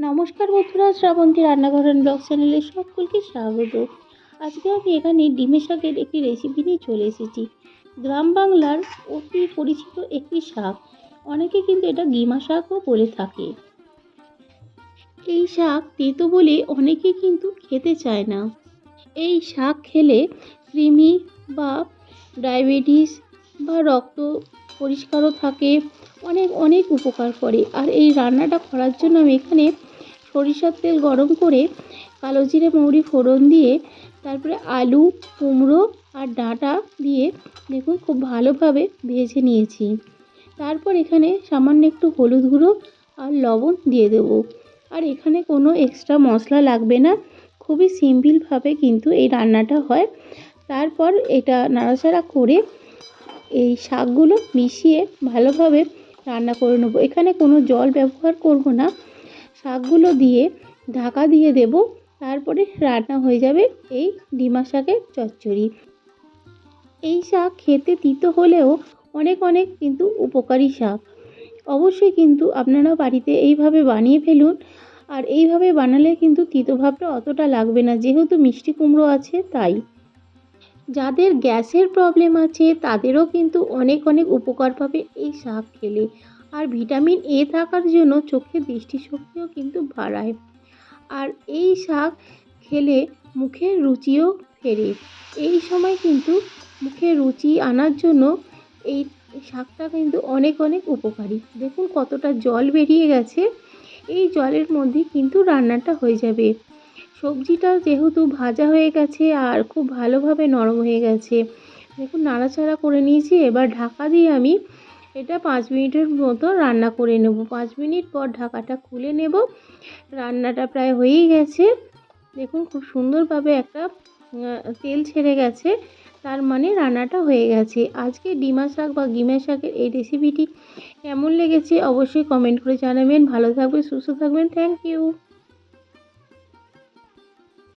নমস্কার বন্ধুরা, শ্রাবন্তী রান্নাঘর ব্লগ চ্যানেলে সকলকে স্বাগত। আজকে আমি এখানে ডিমের শাকের একটি রেসিপি নিয়ে চলে এসেছি। গ্রাম বাংলার অতি পরিচিত একটি শাক। অনেকে কিন্তু এটা গিমা শাকও বলে থাকে। এই শাক তেতো বলে অনেকে কিন্তু খেতে চায় না। এই শাক খেলে কৃমি বা ডায়াবেটিস বা রক্ত পরিষ্কারও থাকে, অনেক অনেক উপকার করে। আর এই রান্নাটা করার জন্য আমি এখানে সরিষার তেল গরম করে কালো জিরে, মৌরি, ফোড়ন দিয়ে তারপরে আলু, কুমড়ো আর ডাঁটা দিয়ে দেখুন খুব ভালোভাবে ভেজে নিয়েছি। তারপর এখানে সামান্য একটু হলুদ গুঁড়ো আর লবণ দিয়ে দেবো। আর এখানে কোনো এক্সট্রা মশলা লাগবে না, খুবই সিম্পলভাবে কিন্তু এই রান্নাটা হয়। তারপর এটা নাড়াচাড়া করে এই শাকগুলো মিশিয়ে ভালোভাবে রান্না করে নেব। এখানে কোনো জল ব্যবহার করব না শাকগুলো দিয়ে ঢাকা দিয়ে দেব। তারপরে রান্না হয়ে যাবে এই ডিমা শাকের চচ্চড়ি। এই শাক খেতে তিতো হলেও অনেক অনেক কিন্তু উপকারী শাক। অবশ্যই কিন্তু আপনারা বাড়িতে এইভাবে বানিয়ে ফেলুন। আর এইভাবে বানালে কিন্তু তিতো ভাবটা অতটা লাগবে না। যেহেতু মিষ্টি কুমড়ো আছে, তাই। যাদের গ্যাসের প্রবলেম আছে, তাদেরও কিন্তু অনেক অনেক উপকার পাবে এই শাক খেলে। আর ভিটামিন এ থাকার জন্য চোখের দৃষ্টিশক্তিও কিন্তু বাড়ায়। আর এই শাক খেলে মুখের রুচিও ফেরে। এই সময় কিন্তু মুখে রুচি আনার জন্য এই শাকটা কিন্তু অনেক অনেক উপকারী। দেখুন কতটা জল বেরিয়ে গেছে। এই জলের মধ্যে কিন্তু রান্নাটা হয়ে যাবে। সবজিটা যেহেতু ভাজা হয়ে গেছে আর খুব ভালোভাবে নরম হয়ে গেছে। দেখুন, নাড়াচাড়া করে নিয়েছি। এবার ঢাকা দিয়ে আমি এটা পাঁচ মিনিটের মতো রান্না করে নেব। পাঁচ মিনিট পর ঢাকাটা খুলে নেব। রান্নাটা প্রায় হয়েই গেছে। দেখুন, খুব সুন্দরভাবে একটা তেল ছেড়ে গেছে। তার মানে রান্নাটা হয়ে গেছে। আজকে ডিমা শাক বা গিমা শাকের এই রেসিপিটি কেমন লেগেছে অবশ্যই কমেন্ট করে জানাবেন। ভালো থাকবেন, সুস্থ থাকবেন। Thank you